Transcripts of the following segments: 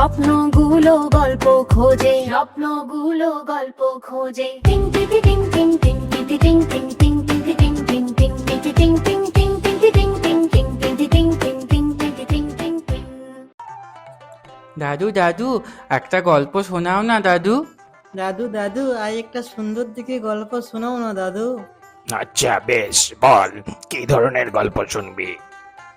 স্বপ্নগুলো গল্প খোঁজে স্বপ্নগুলো গল্প খোঁজে টিং টিং টিং টিং টিং টিং টিং টিং টিং টিং টিং টিং টিং টিং দাদু দাদু একটা গল্প শোনাও না দাদু দাদু দাদু আজ একটা সুন্দর দিকে গল্প শোনাও না দাদু আচ্ছা বেশ বল কি ধরনের গল্প শুনবি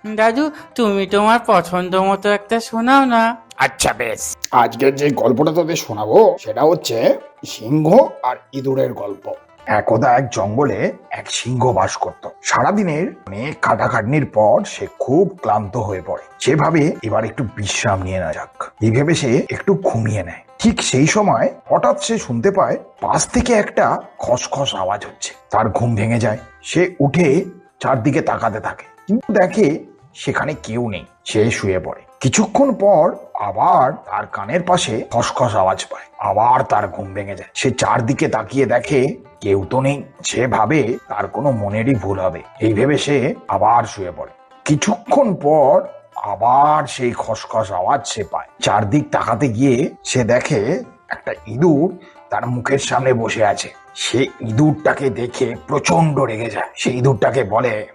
দাদু তুমি তোমার পছন্দ মতো একটা শোনাও না। আচ্ছা বেশ। আজকের যে গল্পটা তোদের শোনাবো সেটা হচ্ছে সিংহ আর ইঁদুরের গল্প। একদা এক জঙ্গলে এক সিংহ বাস করত। সারাদিনের অনেক খাটাখাটনির পর সে খুব ক্লান্ত হয়ে পড়ে। সেভাবে এবার একটু বিশ্রাম নিয়ে না যাক। এই ভেবে সে একটু ঘুমিয়ে নেয়। ঠিক সেই সময় হঠাৎ সে শুনতে পায় পাশ থেকে একটা খসখস আওয়াজ হচ্ছে। তার ঘুম ভেঙে যায়। সে উঠে চারদিকে তাকাতে থাকে। কিন্তু দেখে সেখানে কেউ নেই, সে শুয়ে পড়ে। কিছুক্ষণ পর আবার তার কানের পাশে খসখস আওয়াজ পায়, আবার তার ঘুম ভেঙে যায়। সে চারদিকে তাকিয়ে দেখে কেউ তো নেই, সে ভাবে তার কোনো মনেরই ভুল হবে। এই ভেবে সে আবার শুয়ে পড়ে। কিছুক্ষণ পর আবার সেই খসখস আওয়াজ সে পায়। চারদিক তাকাতে গিয়ে সে দেখে একটা ইঁদুর তার মুখের সামনে বসে আছে। সে ইঁদুরটাকে দেখে প্রচণ্ড রেগে যায়। সে ইঁদুরটাকে বলে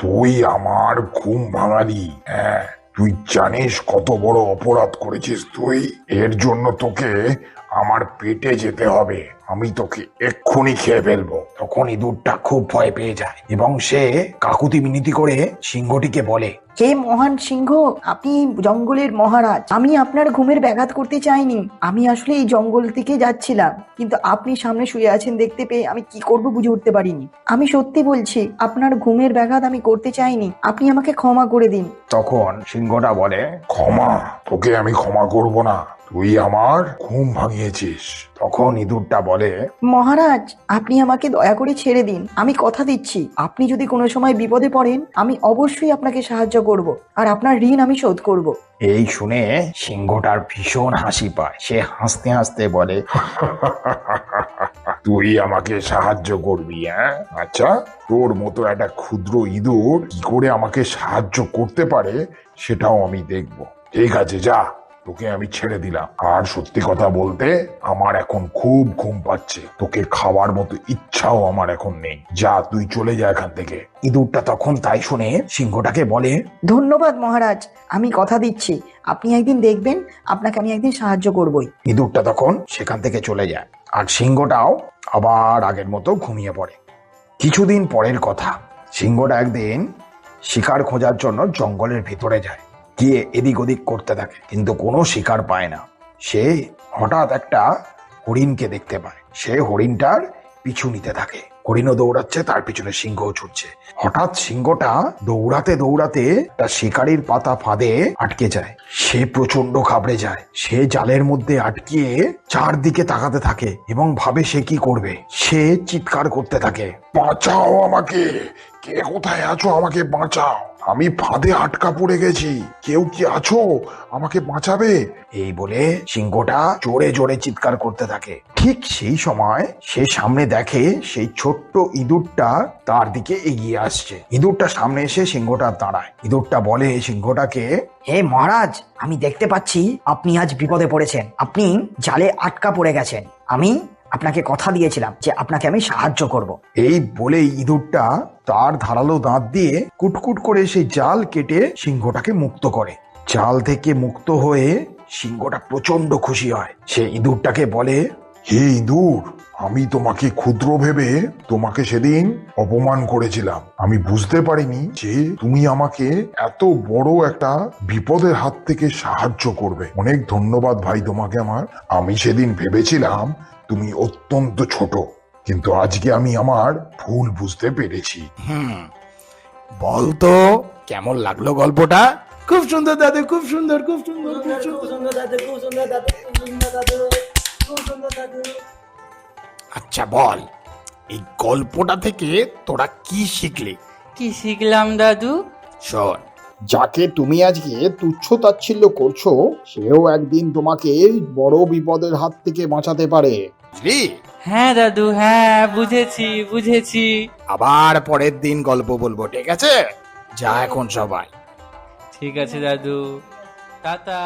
তুই আমার ঘুম ভাঙালি। হ্যাঁ তুই জানিস কত বড় অপরাধ করেছিস তুই? এর জন্য তোকে আমার পেটে যেতে হবে। আমি তোকে এক্ষুনি খেয়ে ফেলব। তখন ইঁদুরটা খুব ভয় পেয়ে যায় এবং সে কাকুতি মিনতি করে সিংহটিকে বলে হে মহান সিংহ আপনি জঙ্গলের মহারাজ। আমি আপনার ঘুমের ব্যাঘাত করতে চাইনি। আমি আসলে এই জঙ্গল থেকে যাচ্ছিলাম কিন্তু আপনি সামনে শুয়ে আছেন দেখতে পেয়ে আমি কি করব বুঝে উঠতে পারিনি। আমি সত্যি বলছি আপনার ঘুমের ব্যাঘাত আমি করতে চাইনি। আপনি আমাকে ক্ষমা করে দিন। তখন সিংহটা বলে ক্ষমা তোকে আমি ক্ষমা করব না। তুই আমার ঘুম ভাঙিয়েছিস। তখন ইঁদুরটা বলে মহারাজ আপনি আমাকে দয়া করে ছেড়ে দিন। আমি কথা দিচ্ছি। আপনি যদি কোনো সময় বিপদে পড়েন আমি অবশ্যই আপনাকে সাহায্য করব। আর আপনার ঋণ আমি শোধ করব। এই শুনে সিংহটার ভীষণ হাসি পায়। সে হাসতে হাসতে বলে তুই আমাকে সাহায্য করবি হ্যাঁ? আচ্ছা তোর মতো একটা ক্ষুদ্র ইঁদুর কি করে আমাকে সাহায্য করতে পারে সেটাও আমি দেখব। ঠিক আছে যা। তোকে আমি ছেড়ে দিলাম। আর সত্যি কথা বলতে আমার এখন খুব ঘুম পাচ্ছে। তোকে খাওয়ার মতো ইচ্ছাও আমার এখন নেই। যা তুই চলে যা এখান থেকে। ইঁদুরটা তখন তাই শুনে সিংহটাকে বলে ধন্যবাদ মহারাজ আমি কথা দিচ্ছি। আপনি একদিন দেখবেন আপনাকে আমি একদিন সাহায্য করবই। ইঁদুরটা তখন সেখান থেকে চলে যায়। আর সিংহটাও আবার আগের মতো ঘুমিয়ে পড়ে। কিছুদিন পরের কথা সিংহটা একদিন শিকার খোঁজার জন্য জঙ্গলের ভিতরে যায়। গিয়ে এদিক ওদিক করতে থাকে, কিন্তু কোনো শিকার পায় না। সে হঠাৎ একটা হরিণকে দেখতে পায়। সে হরিণটার পিছু নিতে থাকে। হরিণও দৌড়াচ্ছে, তার পিছনে সিংহও ছুটছে। হঠাৎ সিংহটা দৌড়াতে দৌড়াতে তার শিকারির পাতা ফাঁদে আটকে যায়। সে প্রচণ্ড ঘাবড়ে যায়। সে জালের মধ্যে আটকিয়ে চারদিকে তাকাতে থাকে এবং ভাবে সে কি করবে। সে চিৎকার করতে থাকে, বাঁচাও আমাকে! কে কোথায় আছো আমাকে বাঁচাও! আমি ফাঁদে আটকা পড়ে গেছি। কেউ কি আছো? আমাকে বাঁচাবে? এই বলে সিংহটা জোরে জোরে চিৎকার করতে থাকে। ঠিক সেই সময় সে সামনে দেখে সেই ছোট্ট ইঁদুরটা তার দিকে এগিয়ে আসছে। ইঁদুরটা সামনে এসে সিংহটা দাঁড়ায়। ইঁদুরটা বলে সিংহটাকে, হে মহারাজ, আমি দেখতে পাচ্ছি আপনি আজ বিপদে পড়েছেন। আপনি জালে আটকা পড়ে গেছেন। আমি আপনাকে কথা দিয়েছিলাম যে আপনাকে আমি সাহায্য করব। এই বলে ইঁদুরটা তার ধারালো দাঁত দিয়ে কুটকুট করে সেই জাল কেটে সিংহটাকে মুক্ত করে। জাল থেকে মুক্ত হয়ে সিংহটা প্রচণ্ড খুশি হয়। সে ইঁদুরটাকে বলে, হে ইঁদুর, আমি তোমাকে ক্ষুদ্র ভেবে তোমাকে সেদিন অপমান করেছিলাম। আমি বুঝতে পারিনি যে তুমি আমাকে এত বড় একটা বিপদের হাত থেকে সাহায্য করবে। অনেক ধন্যবাদ ভাই তোমাকে আমার। আমি সেদিন ভেবেছিলাম তুমি অত্যন্ত ছোট কিন্তু আজকে আমি আমার ভুল বুঝতে পেরেছি। হুম বলতো কেমন লাগল গল্পটা? খুব সুন্দর দাদু খুব সুন্দর খুব সুন্দর খুব সুন্দর। সুন্দর দাদু খুব সুন্দর দাদু খুব সুন্দর দাদু খুব সুন্দর দাদু। আচ্ছা বল এই গল্পটা থেকে তোরা কি শিখলি? কি শিখলাম দাদু? শোন। যাকে তুমি আজকে তুচ্ছ তাচ্ছিল্য করছ সেও একদিন তোমাকে বড় বিপদের হাত থেকে বাঁচাতে পারে। বুঝলি? হ্যাঁ দাদু হ্যাঁ বুঝেছি বুঝেছি। আবার পরের দিন গল্প বলব ঠিক আছে? যা এখন সবাই। ঠিক আছে দাদু। টাটা।